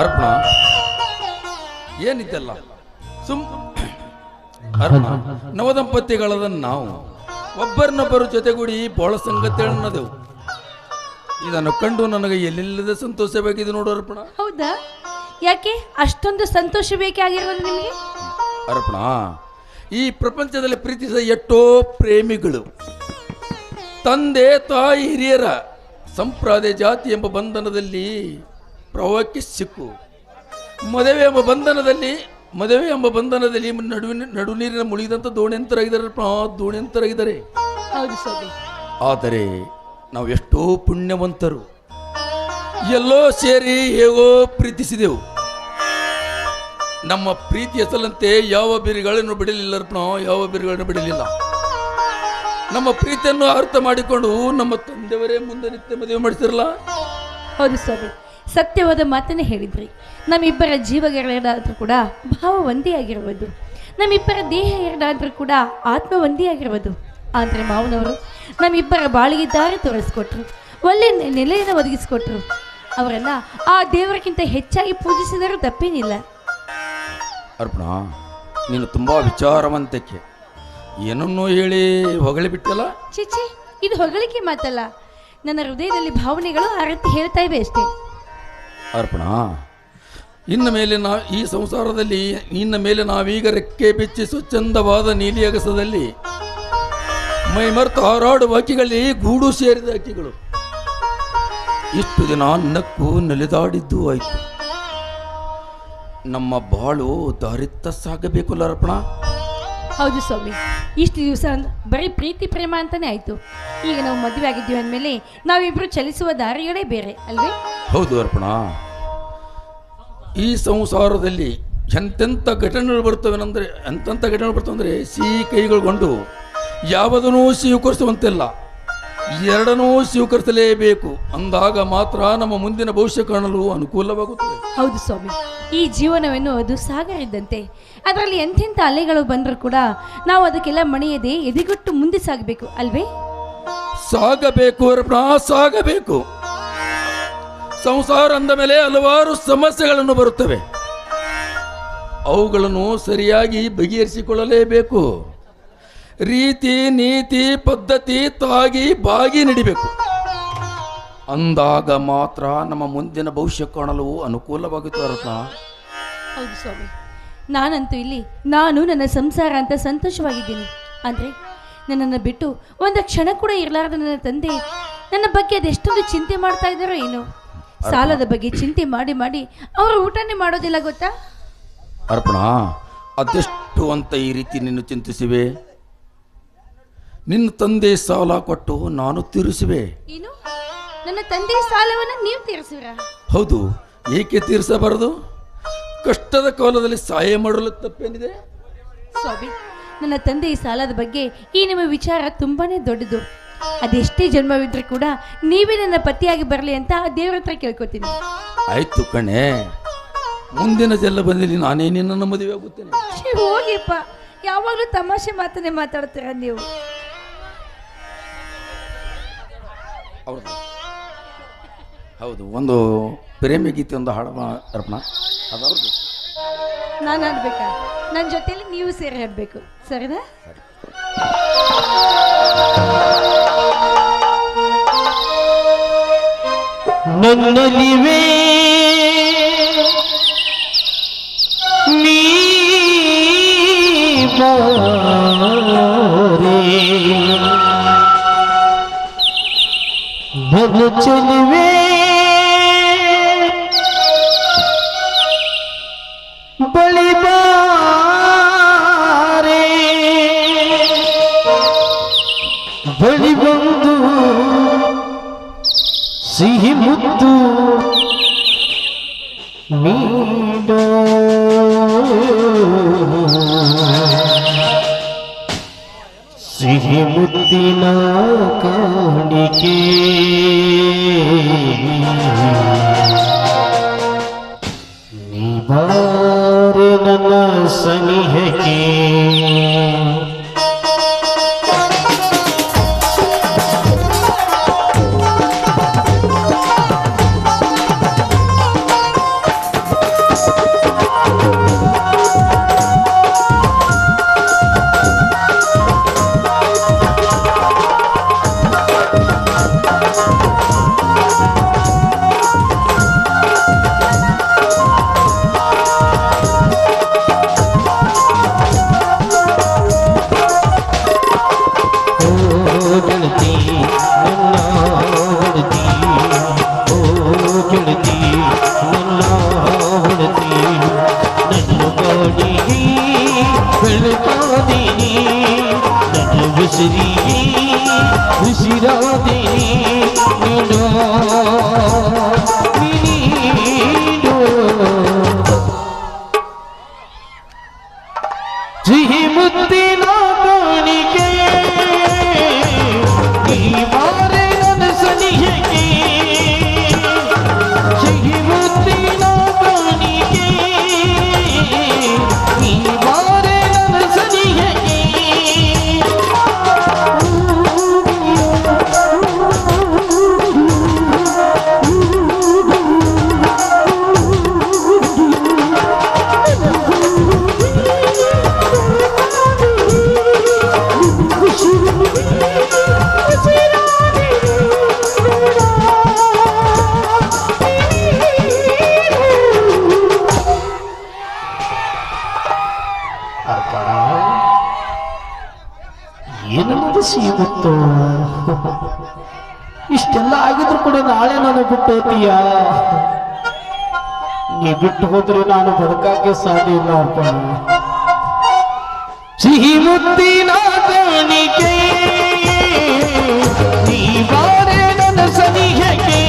ಅರ್ಪಣ. ಏನಿದ್ದಲ್ಲ ಸುಮ್ ಅರ್ಪಣ ನವದಂಪತಿಗಳದ ನಾವು ಒಬ್ಬರನ್ನೊಬ್ಬರು ಜೊತೆಗೂಡಿ ಬೋಳ ಸಂಗತಿಗಳನ್ನದೆವು. ಇದನ್ನು ಕಂಡು ನನಗೆ ಎಲ್ಲಿಲ್ಲದ ಸಂತೋಷವಾಗಿದೆ ನೋಡು ಅರ್ಪಣ. ಹೌದಾ? ಯಾಕೆ? ಅಷ್ಟೊಂದು ಸಂತೋಷ ಬೇಕಾಗಿರೋದು ನಿಮಗೆ? ಅರ್ಪಣ ಈ ಪ್ರಪಂಚದಲ್ಲಿ ಪ್ರೀತಿಸಿದ ಎಷ್ಟೋ ಪ್ರೇಮಿಗಳು ತಂದೆ ತಾಯಿ ಹಿರಿಯರ ಸಂಪ್ರದಾಯ ಜಾತಿ ಎಂಬ ಬಂಧನದಲ್ಲಿ ಪ್ರವಾಹಕ್ಕೆ ಸಿಕ್ಕು. ಮದುವೆ ಎಂಬ ಬಂಧನದಲ್ಲಿ ಮದುವೆ ಎಂಬ ಬಂಧನದಲ್ಲಿ ನಡುವಿನ ನಡು ನೀರಿನ ಮುಳುಗಿದಂಥ ದೋಣಿಯಂತರಾಗಿದ್ದಾರೆ ಇದ್ದಾರೆ ದೋಣಿಯಂತರಾಗಿದ್ದಾರೆ ಹೌದು ಸ್ವಾಮಿ ಆದರೆ ನಾವು ಎಷ್ಟೋ ಪುಣ್ಯವಂತರು. ಎಲ್ಲೋ ಸೇರಿ ಹೇಗೋ ಪ್ರೀತಿಸಿದೆವು. ನಮ್ಮ ಪ್ರೀತಿ ಹೆಸಲಂತೆ ಯಾವ ಬಿರುಗಳನ್ನು ಬಿಡಲಿಲ್ಲ ಅರ್ಪಣ ಯಾವ ಬಿರುಗಳನ್ನು ಬಿಡಲಿಲ್ಲ. ನಮ್ಮ ಪ್ರೀತಿಯನ್ನು ಅರ್ಥ ಮಾಡಿಕೊಂಡು ನಮ್ಮ ತಂದೆಯವರೇ ಮುಂದೆ ನಿತ್ಯ ಮದುವೆ ಮಾಡಿಸಿರಲ್ಲ ಹೌದು ಸ್ವಾಮಿ ಸತ್ಯವಾದ ಮಾತನ್ನು ಹೇಳಿದ್ರಿ. ನಮ್ಮಿಬ್ಬರ ಜೀವಗಳೆರಡಾದರೂ ಕೂಡ ಭಾವ ಒಂದೇ ಆಗಿರುವುದು ನಮ್ಮಿಬ್ಬರ ದೇಹ ಎರಡಾದರೂ ಕೂಡ ಆತ್ಮ ಒಂದೇ ಆಗಿರ್ಬೋದು. ಆದರೆ ಮಾವನವರು ನಮ್ಮಿಬ್ಬರ ಬಾಳಿಗೆ ದಾರಿ ತೋರಿಸ್ಕೊಟ್ರು. ಒಳ್ಳೆ ನೆಲೆಯನ್ನು ಒದಗಿಸ್ಕೊಟ್ರು. ಅವರನ್ನ ಆ ದೇವರಿಗಿಂತ ಹೆಚ್ಚಾಗಿ ಪೂಜಿಸಿದರೂ ತಪ್ಪೇನಿಲ್ಲ. ಅರ್ಪಣ ನೀನು ತುಂಬ ವಿಚಾರವಂತಕ್ಕೆ ಏನನ್ನೋ ಹೇಳಿ ಹೊಗಳಿ ಬಿಟ್ಟಲ್ಲ? ಚಿಚಿ ಇದು ಹೊಗಳಿಕೆ ಮಾತಲ್ಲ. ನನ್ನ ಹೃದಯದಲ್ಲಿ ಭಾವನೆಗಳು ಆ ರೀತಿ ಹೇಳ್ತಾ ಇವೆ ಅಷ್ಟೇ. ಅರ್ಪಣ. ಇನ್ನು ಮೇಲೆ ನಾ ಈ ಸಂಸಾರದಲ್ಲಿ ಇನ್ನ ಮೇಲೆ ನಾವೀಗ ರೆಕ್ಕೆ ಬಿಚ್ಚಿ ಸ್ವಚ್ಛಂದವಾದ ನೀಲಿ ಅಗಸದಲ್ಲಿ ಮೈ ಮರೆತು ಹಾರಾಡುವ ಹಕ್ಕಿಗಳಲ್ಲಿ ಗೂಡು ಸೇರಿದ ಹಕ್ಕಿಗಳು ಇಷ್ಟು ದಿನ ನಕ್ಕು ನೆಲೆದಾಡಿದ್ದು ಆಯಿತು. ನಮ್ಮ ಬಾಳು ದಾರಿತ್ತ ಸಾಗಬೇಕು ಅರ್ಪಣ? ಹೌದು ಸ್ವಾಮಿ ಇಷ್ಟು ದಿವಸ ಬರೀ ಪ್ರೀತಿ ಪ್ರೇಮ ಅಂತಾನೆ ಆಯ್ತು. ಈಗ ನಾವು ಮದುವೆ ಆಗಿದ್ದೀವಿ ಅಂದಮೇಲೆ ನಾವಿಬ್ರು ಚಲಿಸುವ ದಾರಿಗಳೇ ಬೇರೆ ಅಲ್ವೇ? ಹೌದು ಅರ್ಪಣ. ಈ ಸಂಸಾರದಲ್ಲಿ ಎಂತೆಂಥ ಘಟನೆಗಳು ಬರ್ತವೆ ಅಂದರೆ ಎಂತೆಂಥ ಘಟನೆಗಳು ಬರ್ತವೆ ಅಂದರೆ ಸಿಹಿ ಕೈಗಳುಗೊಂಡು ಯಾವುದನ್ನೂ ಸ್ವೀಕರಿಸುವಂತಿಲ್ಲ. ಎರಡನ್ನೂ ಸ್ವೀಕರಿಸಲೇಬೇಕು. ಅಂದಾಗ ಮಾತ್ರ ನಮ್ಮ ಮುಂದಿನ ಭವಿಷ್ಯ ಕಾಣಲು ಅನುಕೂಲವಾಗುತ್ತದೆ. ಹೌದು ಸ್ವಾಮಿ. ಈ ಜೀವನವೆನ್ನುವುದು ಸಾಗರ ಇದ್ದಂತೆ ಅದರಲ್ಲಿ ಎಂತೆಂಥ ಅಲೆಗಳು ಬಂದರೂ ಕೂಡ ನಾವು ಅದಕ್ಕೆಲ್ಲ ಮಣಿಯದೆ ಎದೆಗೊಟ್ಟು ಮುಂದೆ ಸಾಗಬೇಕು ಅಲ್ವೇ? ಸಾಗಬೇಕು ಸಾಗಬೇಕು. ಸಂಸಾರ ಅಂದ ಮೇಲೆ ಹಲವಾರು ಸಮಸ್ಯೆಗಳನ್ನು ಬರುತ್ತವೆ. ಅವುಗಳನ್ನು ಸರಿಯಾಗಿ ಬಗೆಹರಿಸಿಕೊಳ್ಳಲೇಬೇಕು. ರೀತಿ, ನೀತಿ, ಪದ್ಧತಿ ತಾಗಿ ಬಾಗಿ ನಡಿಬೇಕು. ಅಂದಾಗ ಮಾತ್ರ ನಮ್ಮ ಮುಂದಿನ ಭವಿಷ್ಯ ಕಾಣಲು ಅನುಕೂಲವಾಗುತ್ತದೆ ಅರ್ಪಣ ಹೌದು ಸ್ವಾಮಿ. ನಾನಂತೂ ಇಲ್ಲಿ, ನಾನು ನನ್ನ ಸಂಸಾರ ಅಂತ ಸಂತೋಷವಾಗಿದ್ದೀನಿ. ಅಂದರೆ, ನನ್ನನ್ನು ಬಿಟ್ಟು ಒಂದು ಕ್ಷಣ ಕೂಡ ಇರಲಾರ್ದ ನನ್ನ ತಂದೆ ನನ್ನ ಬಗ್ಗೆ ಅದೆಷ್ಟೊಂದು ಚಿಂತೆ ಮಾಡ್ತಾ ಇದ್ದಾರೋ ಏನೋ. ಸಾಲದ ಬಗ್ಗೆ ಚಿಂತೆ ಮಾಡಿ ಮಾಡಿ ಅವರು ಊಟನೇ ಮಾಡೋದಿಲ್ಲ ಗೊತ್ತಾ? ಅರ್ಪಣ ಅದೆಷ್ಟು ಅಂತ ಈ ರೀತಿ ನಿನ್ನ ಚಿಂತಿಸಿವೆ? ನಿನ್ನ ತಂದೆ ಸಾಲ ಕೊಟ್ಟು ನಾನು ತೀರಿಸುವೆ. ಏನು? ನನ್ನ ತಂದೆ ಸಾಲವನ್ನು ನೀವು ತೀರಿಸಿರ ಹೌದು ಏಕೆ ತೀರಿಸಬಾರದು? ಕಷ್ಟದ ಕಾಲದಲ್ಲಿ ಸಹಾಯ ಮಾಡಲು ತಪ್ಪೇನಿದೆ? ಸ್ವಾಮಿ ನನ್ನ ತಂದೆ ಈ ಸಾಲದ ಬಗ್ಗೆ ಈ ನಿಮ್ಮ ವಿಚಾರ ತುಂಬಾನೇ ದೊಡ್ಡದು. ಅದೆಷ್ಟೇ ಜನ್ಮವಿದ್ರೂ ಕೂಡ ನೀವೇ ನನ್ನ ಪತಿಯಾಗಿ ಬರಲಿ ಅಂತ ಆ ದೇವ್ರ ಹತ್ರ ಕೇಳ್ಕೊತೀನಿ. ಆಯ್ತು ಕಣೆ. ಮುಂದಿನ ಜಲ್ಲ ಬಂದಲ್ಲಿ ನಾನೇ ನಿನ್ನನ್ನು ಮದುವೆ ಆಗುತ್ತೇನೆ. ಛೀ, ಹೋಗಿಪ್ಪ. ಯಾವಾಗಲೂ ತಮಾಷೆ ಮಾತನ್ನೇ ಮಾತಾಡ್ತೀರ ನೀವು? ಹೌದು. ಹೌದು ಒಂದು ಪ್ರೇಮ ಗೀತೆ ಒಂದು ಹಾಡ ಅರ್ಪಣ. ಅದವ್ರದ್ದು ನಾನು ಆಡ್ಬೇಕಾ ನನ್ನ ಜೊತೆಯಲ್ಲಿ ನೀವು ಸೇರಿ ಹಾಡಬೇಕು. ಸರಿನಾ? ನನ್ನಲಿವೆ ನೀ ಬಾರೆ ನನ್ನ ಚೆಲುವೆ ಬಳಿ ಬಾರೆ ಬಳಿ ಬಂದು ಸಿಹಿ ಮುತ್ತು ನೀಡ. ಸಿಹಿ ಮುತ್ತಿನ ಕಾಣಿಕೆ. दिल को देने नैन बिसरी बिसरा देने नो ಏನನ್ನದು ಸಿಗುತ್ತೋ ಇಷ್ಟೆಲ್ಲ ಆಗಿದ್ರು ಕೂಡ ನಾಳೆ ನಾನು ಬಿಟ್ಟು ಹೋತೀಯ ನೀ ಬಿಟ್ಟು ಹೋದ್ರೆ ನಾನು ಬದುಕಕ್ಕೆ ಸಾಧ್ಯ ಇಲ್ಲ ಅರ್ಪಣ ಸಿಹಿ ಮುತ್ತಿನ ಕಾಣಿಕೆ ನೀ ಬಾರೆ ನನ್ನ ಸನಿಹಕ್ಕೆ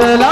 La